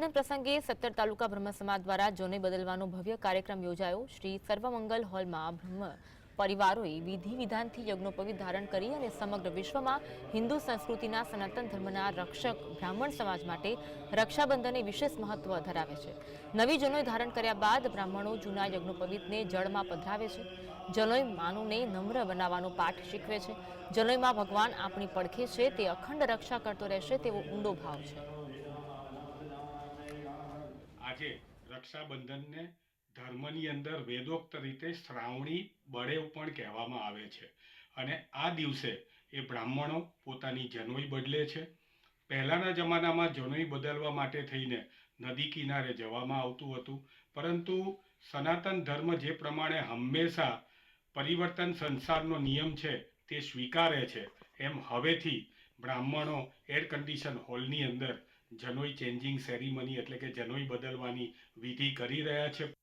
રક્ષાબંધન પ્રસંગે સત્તર તાલુકા બ્રહ્મ સમાજ દ્વારા જોને બદલવાનો ભવ્ય કાર્યક્રમ યોજાયો. શ્રી સર્વમંગલ હોલમાં બ્રહ્મ પરિવારોએ વિધિ વિધાનથી યજ્ઞોપવિત ધારણ કરી અને સમગ્ર વિશ્વમાં હિન્દુ સંસ્કૃતિના સનાતન ધર્મના રક્ષક બ્રાહ્મણ સમાજ માટે રક્ષાબંધને વિશેષ મહત્વ ધરાવે છે. નવી જનોઈ ધારણ કર્યા બાદ બ્રાહ્મણો જૂના યજ્ઞોપવિતને જળમાં પધરાવે છે. જનોઈ માનવને નમ્ર બનાવવાનો પાઠ શીખવે છે. જનોઈમાં ભગવાન આપણી પડખે છે, તે અખંડ રક્ષા કરતો રહેશે તેવો ઊંડો ભાવ છે. આજે રક્ષાબંધનને ધર્મની અંદર વેદોક્ત રીતે શ્રાવણી બળેવ પણ કહેવામાં આવે છે. અને આ દિવસે એ બ્રાહ્મણો પોતાની જનોઈ બદલે છે. પહેલાંના જમાનામાં જનોઈ બદલવા માટે થઈને નદી કિનારે જવામાં આવતું હતું. પરંતુ સનાતન ધર્મ જે પ્રમાણે હંમેશા પરિવર્તન સંસારનો નિયમ છે તે સ્વીકારે છે, એમ હવેથી બ્રાહ્મણો એર કન્ડિશન હોલની અંદર જનોઈ ચેન્જિંગ સેરેમની એટલે કે જનોઈ બદલવાની વિધિ કરી રહ્યા છે.